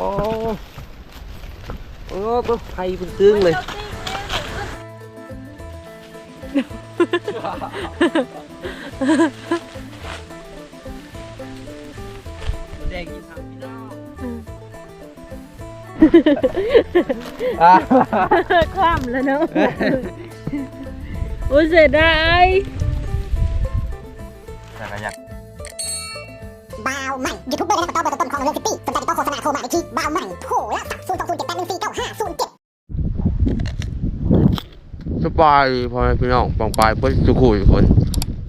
อ้โอ้ก็ไฟเป็นตึ้งเลยแดงกินทางพี่น้องอะคว่ำแล้วเนาะโอ้เสียดายแต่ก็อยากบ่าวใหม่ยูทูบเบอร์และนักต่อเบอร์ต้นของเรื่องซิตี้สนใจติดต่อโฆ ษณาโทรมาได้ที่บ่าใหม่โทรแล้วศูนย์สองศูนย์เจ็ดแปดหนึ่งสี่เก้าห้าศูนย์เจ็ดสบายพ่อแม่พี่น้องปองปลายเพื่อนสุขุทุกคน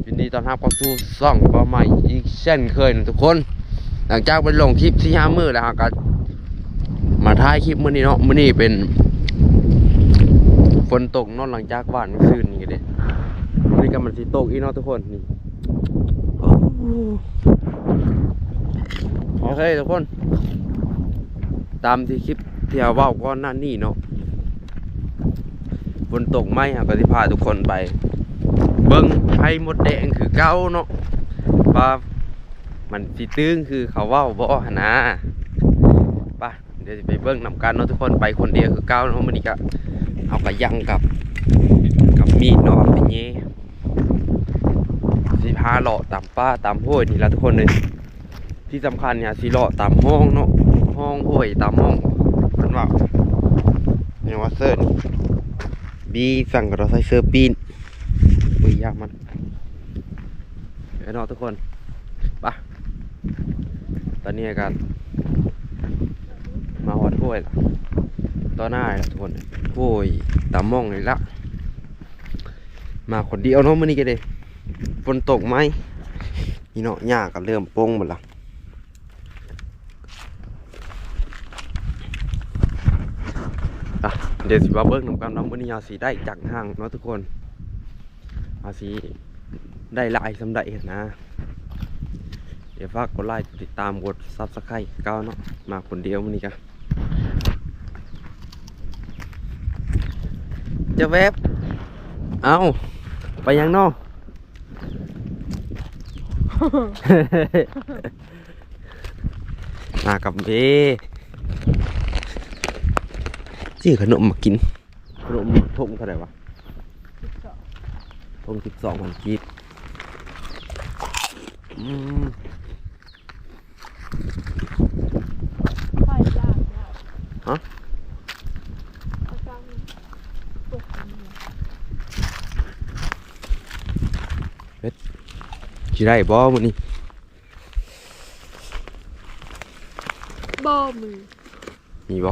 ยินดีต้อนรับเข้าสู่ซ่องปลาใหม่อีกเช่นเคยนะทุกคน หลังจากไปลงคลิปที่ห้ามือแล้วก็มาถ่ายคลิปมื้อนี้เนาะมื้อนี้เป็นฝนตกนอนหลังจากบ้านเมื่อคืนนี้เด้นี้ก็มันสิตกอีกเนาะทุกคนนี่โอเคทุกคน ตามที่คลิปที่เราเว้าก่อนหน้านี้เนาะฝนตกไหมครับก็สิพาทุกคนไป เบิ้งไข่มดแดงคือเก้าเนาะว่ามันสิตึงคือเขาเว่าบ่หนนะไป่ะเดี๋ยวสิไปเบิ้งนำกันเนาะทุกคนไปคนเดียวคือเก้าเนาะมันนี้ก็เอากระยังกับกับมีดเนาะไปเงี้สิพาเลาะตามป้าตามห้วยนี่ละทุกคนเลยที่สำคัญเนี่ยสิเลาะตามห้องเนาะ ห้องห้วยตามห้องมันว่าเนี่ยว่าเซิร์นบีสั่งกับเราใส่เสื้อปีนอุ้ยยากมันไอ้นอทุกคนไปะตอนนี้กันมาหอดห้วยละต่อหน้าละทุกคนห้วยตามองเลยละมาคนเดียวเนาะมื้อนี้กันเลยฝนตกไหมนี่เนาะหญ้าก็เริ่มโป่งหมดละ อะเดี๋ยวสิว่าเบิ้งนำกันเนาะมื้อนี้เอาสีได้จากห่างเนาะทุกคนเอาสีได้หลายสำได้เห็นนะ เดี๋ยวฝากกดไลค์กดติดตามกดซับสไครต์ก้าวเนาะมาคนเดียวมื้อนี้กันจะแวบเอาไปยังเนอกมากับเบ จี้ขนมมากิน ขนมทงเท่าไหร่วะทงสิบสองพันกีบอืมไฟจ้างแล้วฮะเอาจ้างตกอันนี้สิได้บ่มื้อนี้บ่มือมีบ่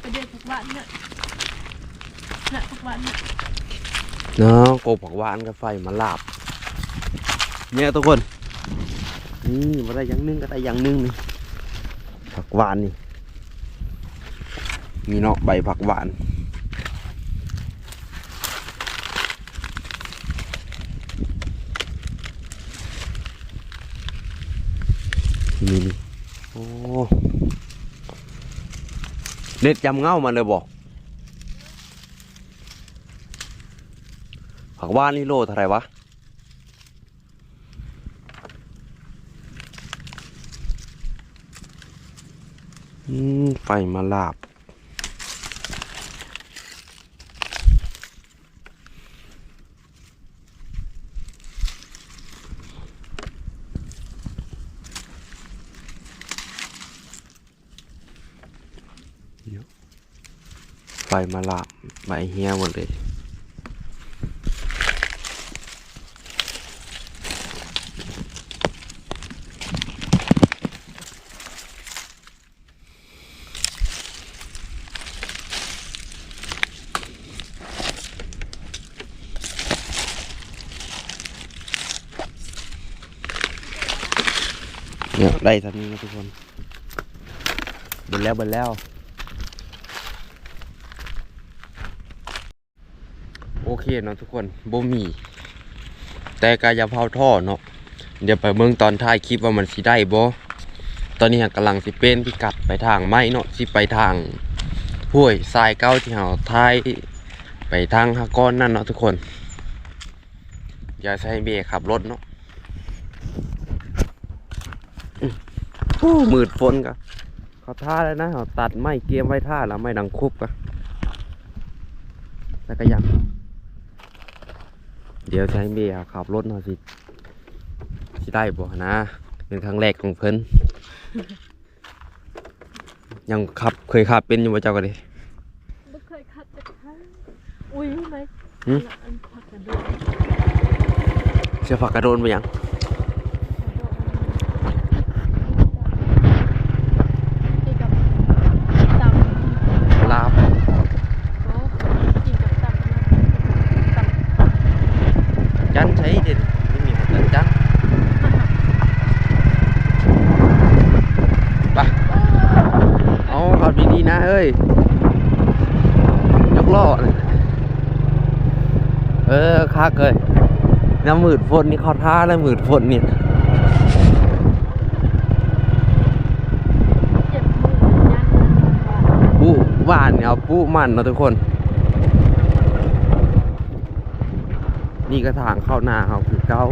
ไปเด็ดผักหวานเนี่ยนะผักหวานเนี่ยเนาะโกบผักหวานกับไฟมาลาบ เนี่ยทุกคน นี่มาได้อย่างนึงก็ได้อย่างนึงนี่ผักหวานนี่ มีเนาะใบผักหวานนี่นี่โอ้ เด็ดจำเง่ามันเลยบอกผักว่านนี่โลเท่าไรวะอืมไฟมาลาบ ไฟมาลาใบเฮียหมดเลยเนี่ยได้ทันนี้นะทุกคน เบิดแล้วเบิดแล้ว โอ เคเนาะทุกคนบ่มี แต่กายาเผาท่อเนาะเดี๋ยวไปเมืองตอนท้ายคลิปว่ามันสิได้บ่ตอนนี้กำลังสิเป็นพิกัดไปทางไม้เนาะสิไปทางห้วยทรายเก้าที่เฮาท้ายไปทางฮาก้อนนั่นเนาะทุกคน อย่าใช้เบรกขับรถเนาะหมืดฝนกะเขาท่าแล้วนะเขาตัดไม้เกียมไว้ท่าแล้วไม่ดังคุบกะแล้วก็ยัง เดี๋ยวใช้เบรกขับรถหน่อยสิสิได้บ่นะ เป็นครั้งแรกของเพิ่นยังขับเคยขับเป็นอยู่บ่เจ้าก็ดิไม่เคยคัดจากใครอุ้ยไหมหึอันพักกันด้วยเสื้อผักกระโดนไปยัง กินกับตำ ลาบ โอ้กินกับตำนะตำ จันใช้เด่นไม่มีคนจันไปเอาขับดีๆนะเอ้ ยยกล้อนะเออคักเลยน้ำหมืดฝนนี่เขาท่าแล้วหมืดฝนเนี่ยปูหวานเนี่ยเอาปูมันเนาะทุกคน นี่ก็ทางเข้าหน้าเขาคือเก้า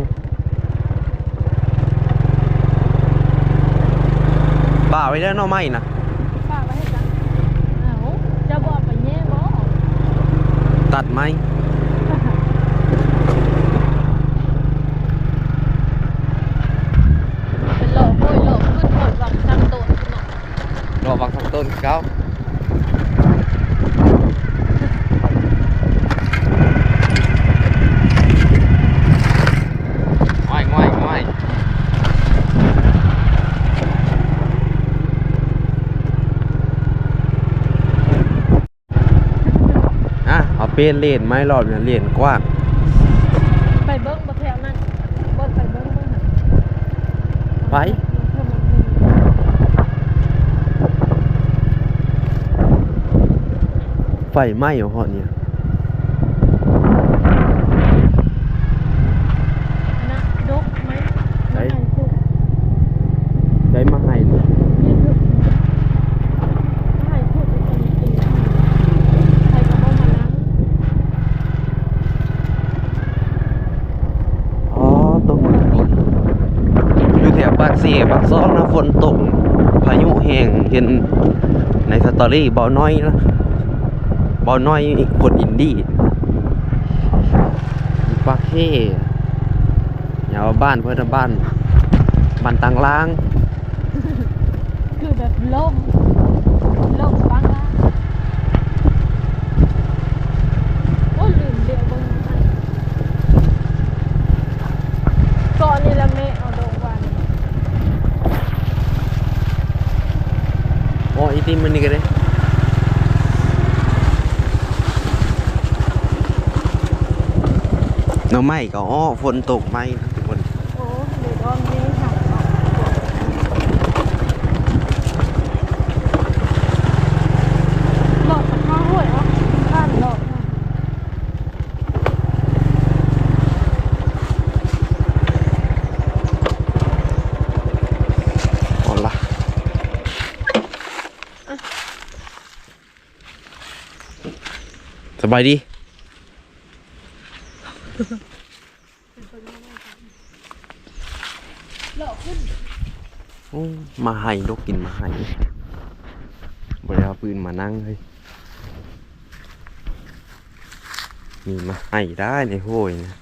ป่าไว้แล้วเนาะไม่นะ ฝากไว้ให้กันเอ้าจะบอกไปแย่บ่ ตัดไหม เป็นหลอกโวยหลอกขึ้นหมดหวังซ้ำตัวเนาะ รอบางทำต้นเก้าง่อยง่อยง่อยอะ เอาเป็นเลนไม้รอบเนี่ยเลนกว้างไปเบิ้งบ่แถวนั้นเบิ้งไปเบิ้งเบิ้งหั่นไปเพิ่มมันมีไฟไหม้เหรอเหาะเนี่ย อันนะดกไหม ไหน ม่ถูก ได้มาให้เลย นี่ถูกไม่ถูกอีกคนตีใครก็บ่มาล้าง อ๋อตกฝนอยู่แถวปากเสียปากซอกนะฝนตก พายุแห้งเห็นในส ตอรี่เบาน้อยนะเบาน้อยคนอินดี้อยู่ปากเท่อย่าเอาบ้านเพื่อนบ้าน บ้านตังล้าง คือแบบล่มล่มฟังละโอ้ลืมเดี๋ยวเบิ่งอันก่อนนี่ละแม่เอาดอกหวาน โอ้อีติมมันนี่ก็ได้หน้องไม้ก็อ้อฝนตกไหมนะทุกคน โอ้เดี๋ยวดอมนี้หักออกหลอดตะข้าห้วยอะข้านหลอดนะ เอาละส บายดีมาให้นกกินมาให้บริเอาปืนมานั่งเลยมีมาให้ได้ในห้วยนะ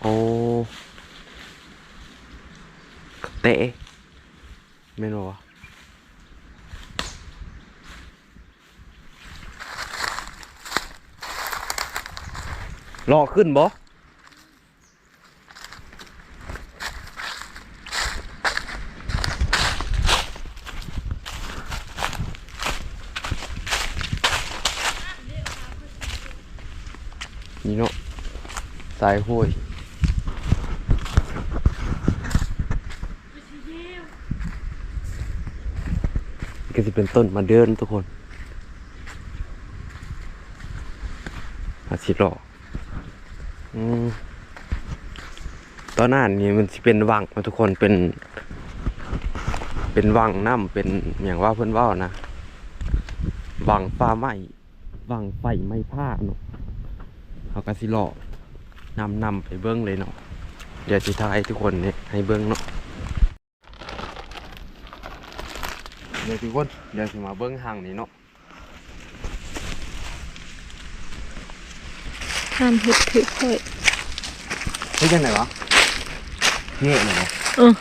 โอ้เตะไม่รู้วะ รอขึ้นบ่นี่เนาะสายห้วยก็จะเป็นต้นมาเดินทุกคนอาชิดหลอกอืม ตอนนั้นนี่มันจะเป็นวังนะทุกคนเป็น เป็นวังน้ำเป็นอย่างว่าเพื่อนว่านะวังฟ้าไหมวังไฟไหม้ผ้าเนาะเขาก็สิเลาะนำนำไปเบิ้งเลยเนาะเดี๋ยวสิทายให้ทุกคนเนี่ยให้เบิ้งเนาะเดี๋ยวทุกคนเดี๋ยวสิมาเบิ้งห่างนี้เนาะห้ามเห็ดถือค่อยเฮ้ยจังไหนวะ เงี้ยไหนวะเออ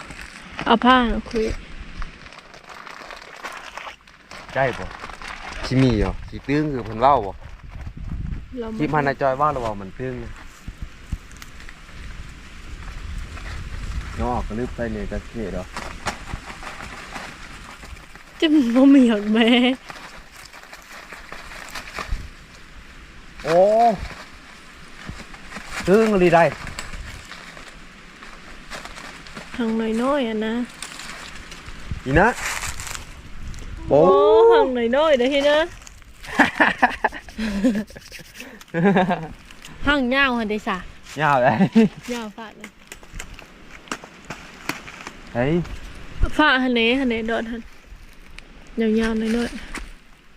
เอาผ้าคุยใกล้ปะชิมีเหรอสีตื้งคือเพิ่นเว้าบ่เราที่มันนายจอยว่าเราว่ามันตื้งเนาะก็ลึกไปเนี่ยจะเงี้ยเหรอจะบ่มีหยดแม่โอ้ตื้งเลยได้ ทางน้อยๆอะนะ อีนะโอ้โอ้ทางน้อยๆเด้อเฮ็ดนะทางยาวหั่นได้ซะยาวเลยยาวฟาดเลยเฮ้ยฟาดหั่นเด้หั่นเด้ดอดหั่นยาวๆน้อย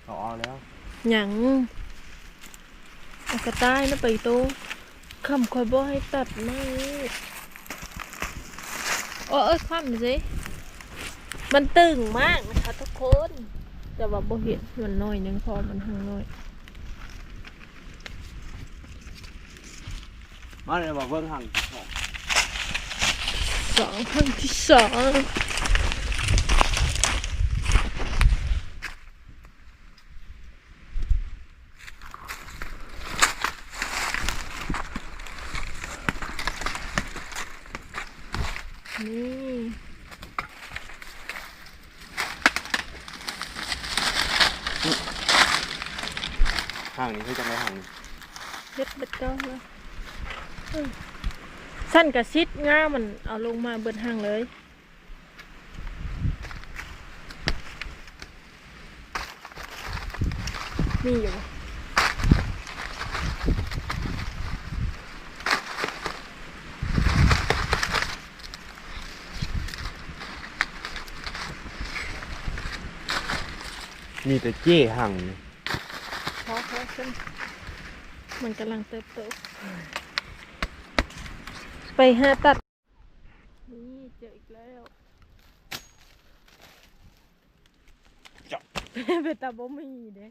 เขาเอาแล้วๆหยังเอากระต่ายนะไปโตคำคอยบ่ให้ตัดไม้ โอ้เอ้ยความสิมันตึงมากนะคะทุกคน แต่ว่าบ่เห็นมันน้อยหนึงพอมันทางน้อย มาเลยบอกเบิ่งห่างสองครั้งที่สองนี่ ห่างนี้คือจะไม่ห่าง เฮ็ดเบ็ดเก้าแล้วเอ้ย สั้นกับซิดง่ามันเอาลงมาเบิดห่างเลยมีอยู่บ่มีแต่เจ้ห่างนี่พอพอขึ้นมันกำลังเติบโต ไปหาตัด นี่เจออีกแล้วจับเป็นตาบ่มีเด้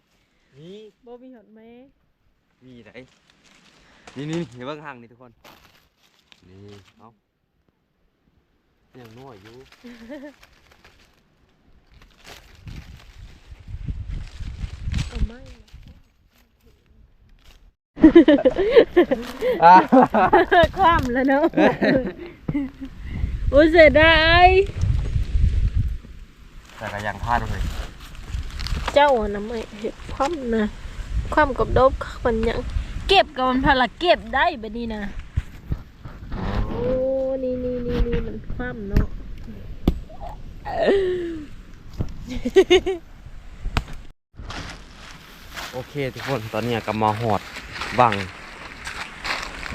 นี่บ่มีหอดแม่มีไหนนี่นี่เห็นเบิ่งห่างนี่ทุกคน นี่เอายังน้อยอยู่เอาไม่ อะคว่ำแล้วเนาะโอ้เสียดายแต่ก็ยังพลาดเลยเจ้าอะนะไม่เห็ดคว่ำนะคว่ำกับดบมันยังเก็บกับมันพละเก็บได้แบบนี้นะโอ้นี่นี่นี่นี่มันคว่ำเนาะโอเคทุกคนตอนนี้ก็มาหอด บัง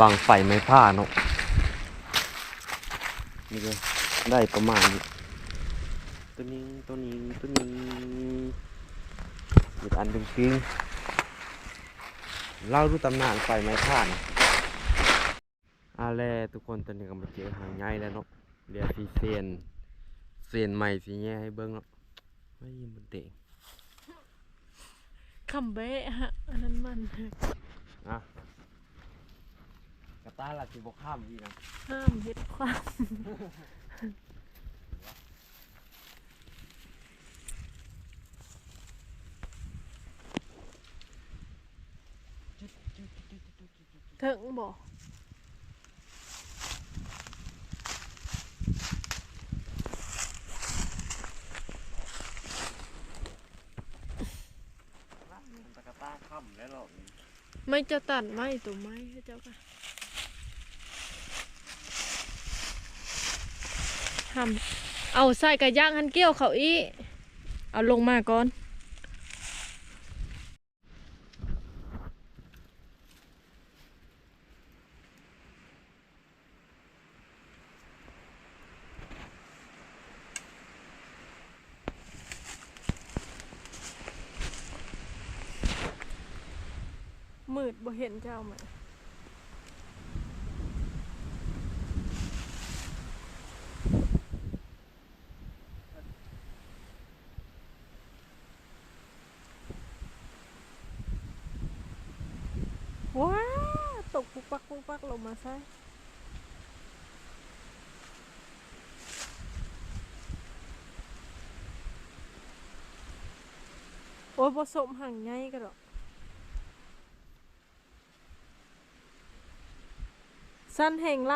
บังไฟไม้ผ้าเนาะนี่เลยได้ประมาณนี้ตัวนี้ตัวนี้ตัวนี้อีกอันดึงปิ้งเล่าดูตำนานไฟไม้ผ้านะอาแลทุกคนตอนนี้ก็มาเจอหางใหญ่แล้วเนาะเรียกสีเซนเซนใหม่สีแง่ให้เบิ้งเนาะไม่ยินมันเตะคำเบะฮะอันนั้นมัน อะกระต้ายละสิบกข้ามอีกนะห้ามเห็ดความถึงบอกตะกระต้าข้ามแล้วหรอก ไม่จะตัดไม้ตัวไม้เจ้าค่ะทำเอาใส่กระย่างหันเกี้ยวเขาอี เอาลงมาก่อน cho ông ạ Wow, tục kupak kupak luôn mà sao Ôi, bố sộm hàng ngay cái đó. สั้นแห่งไร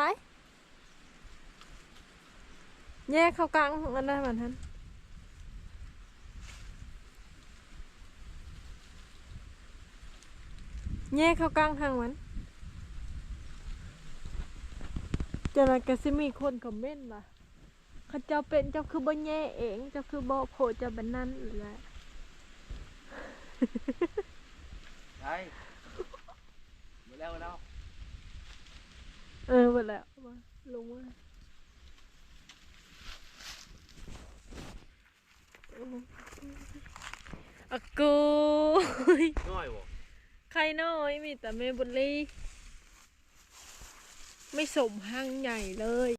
แยกเข้ากลางของอันนั้นมันทันแยกเข้ากลางทางมันจะอะไรก็สิมีคนคอมเมนต์ว่าเขาเจ้าเป็นเจ้าคือบ่แย่เองเจ้าคือบ่โผเจ้าบันนั้นหรือไงใช่หมดแล้วมดแล้ว เออหมดแล้วมาลงมาอะกูน้อยบ่ใครน้อยมีแต่เมบุรีไม่สมห้างใหญ่เลย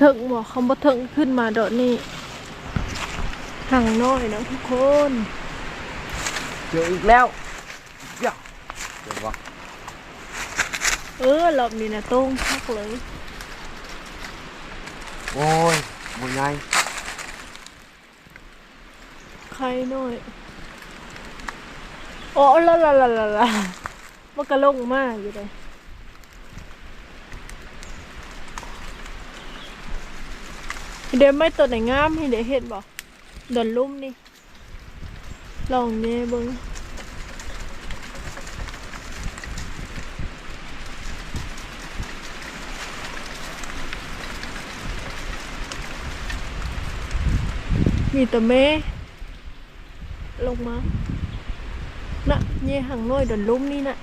ถึงหมอคำว่าถึงขึ้นมาเดอนี่ห่างน้อยนะทุกคน เจออีกแล้วเจ้าเดี๋ยววะ เออรอบนี้นะต้งพักเลยโอ้ยบ่ไงใครน้อยโอ้ละละละละละมันก็ลงมากอยู่เลยเดี๋ยวไม่ตัวไหนงามให้เดี๋ยวเห็นบอกดอนลุ่มนี่ลองเนี่ยเบิ้ง มีแต่เมลงมาน่ะเนี่ยหางน้อยดอนลุ่มนี่น่ะ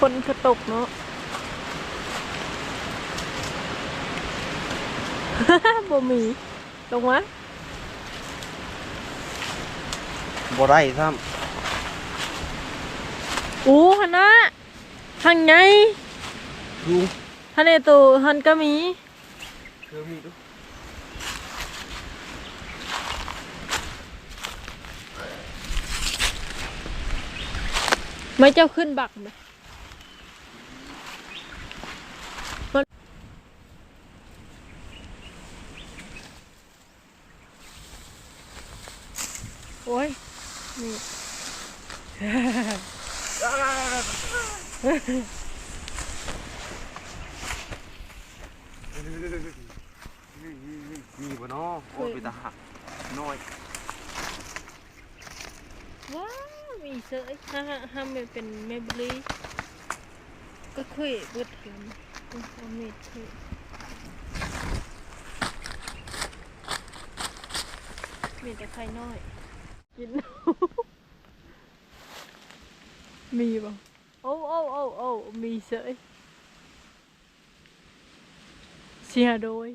คนกระตกเนาะ บ่มีลงมาบ่ได้ซ้อู้ฮันนะหังไงำดูฮันเอตูฮันก็มีเธอมีดูไม่เจ้าขึ้นบักไหมมันโอ้ย นี่ มีบ่เนาะโอ้ยไปตาหักน้อย ว้าว มีเสื้อฮ่าฮ่าฮ่ามัน เป็นเมเบลีก็เคยเบิดกันเอาเม็ดเคยมีแต่ไข่น้อย กิน มีบ่โอ้โอ้โอ้โอ้มีเสื้อเสียโดย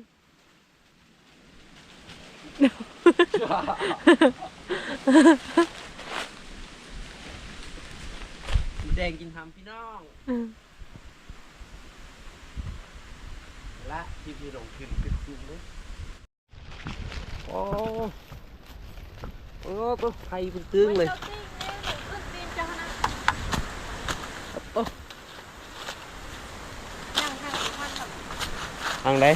แดงกินทำพี่น้องอืมและที่พี่ลงขึ้นขึ้นขึ้นเลยโอ้โอ้ตัวไฟเป็นตึงเลยโอ้ทางไหน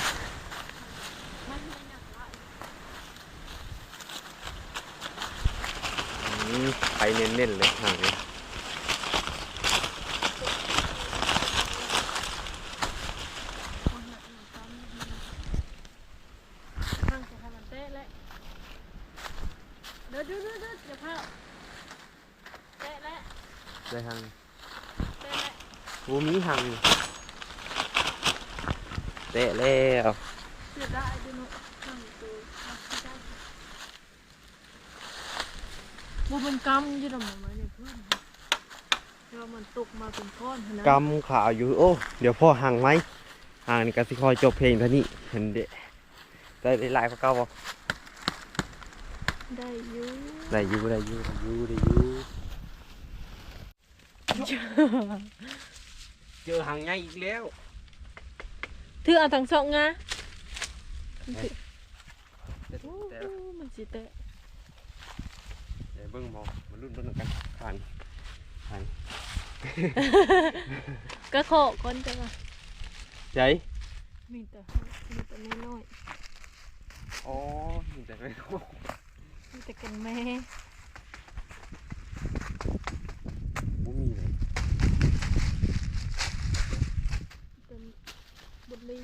อืมไฟเน้นๆเลยทางนี้ ข้างจะทำมันเตะเลยเดี๋ยวดูดูดูเดี๋ยวเข้าเตะแล้ว ได้ทาง เตะแล้ว โอ้มี ทางเตะแล้วเสียดายดูหนูข้างตัวมาที่ได้บูมันกำอยี่ดอกไม้เนี่ยเพื่อนเรามันตกมาเป็นก้อนนะกำขาอยู่โอ้ เดี๋ยวพ่อห่างไหมห่างนี่ก็สิคอยจบเพลงท่านี้เห็นเดะได้ได้หลายกว่าเก่าบ่ได้อยู่ได้ยูได้ยูได้ยูได้ยู เจอหางใหญ่อีกแล้วถือเอาทั้งสองงาแต่โอ้แต่มันสิแตะแต่เบิ่งบ่มาลุ้นเบิ่งกันผ่านผ่านก็โคก่อนจ้ะว่าใจมีแต่มีแต่น้อยอ๋อมีแต่ไม่รู้ๆมีแต่กันแม่บ่มีเลย เป็น บุรี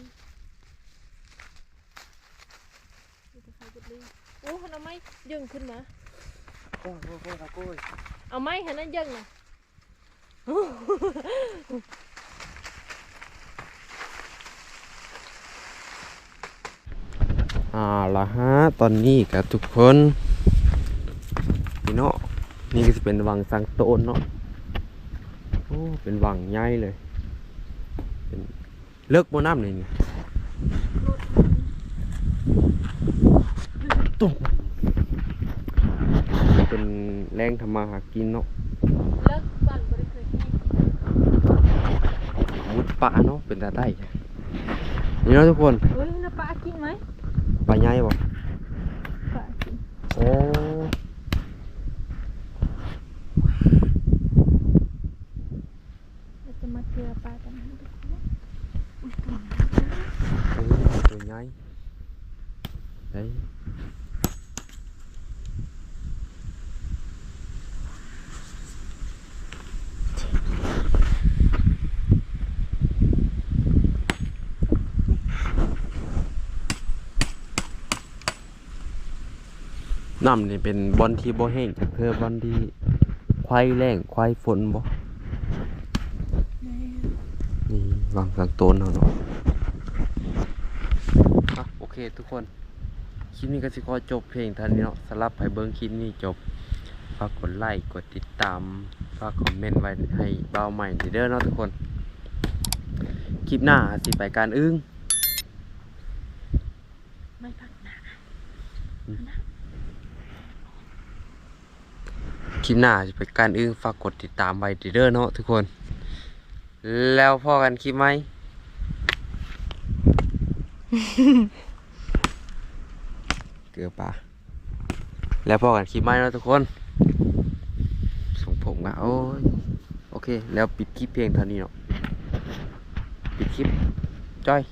มีแต่ใครบุรีโอ้หันเอาไม้ยึงขึ้นมาโอ้ยโอ้ยโอ้ยโอ้ยเอาไม้หันนั้นยึงน่ะอ่าละฮะตอนนี้กับทุกคนพี่เนาะนี่ก็จะเป็นวังสังโตนเนาะโอ้เป็นวังใหญ่เลยเป็น เลิกโบน้ำเลยนี่ตุ๊บเป็นแรงทำมาหากินเนาะเลิกบ้านบริเคยแห้งมุดป่าเนาะเป็นตาได้นี่เนาะทุกคนเฮ้ยน้าป้ากินไหมป่าใหญ่บ่ป้ากินโอ้ เราจะมาเจอปลากันนะทุกคน โอ้ตัวใหญ่เฮ้ย น้ำนี่เป็นบอลที่บ่แห้งจากเธอบอลที่ควายแรงควายฝนบ่นี่วางกลางต้นเอาเนาะอะโอเคทุกคนคลิปนี้ก็สิขอจบเพลงเท่านี้เนาะสำหรับให้เบิ้งคลิปนี้จบฝากกดไลค์กดติดตามฝากคอมเมนต์ไว้ให้เบาใหม่เด้อเนาะทุกคน คลิปหน้าสิไปการอึ้งไม่พักนะ คลิปหน้าสิไปการอึ้งฝากกดติดตามไว้เด้อเนาะทุกคน แล้วพอกันคลิปไหมเกลือปลาแล้วพอกันคลิปไหมเนาะทุกคนส่งผมอะโอ้ยโอเค แล้วปิดคลิปเพียงเท่านี้เนาะปิดคลิปจ้อย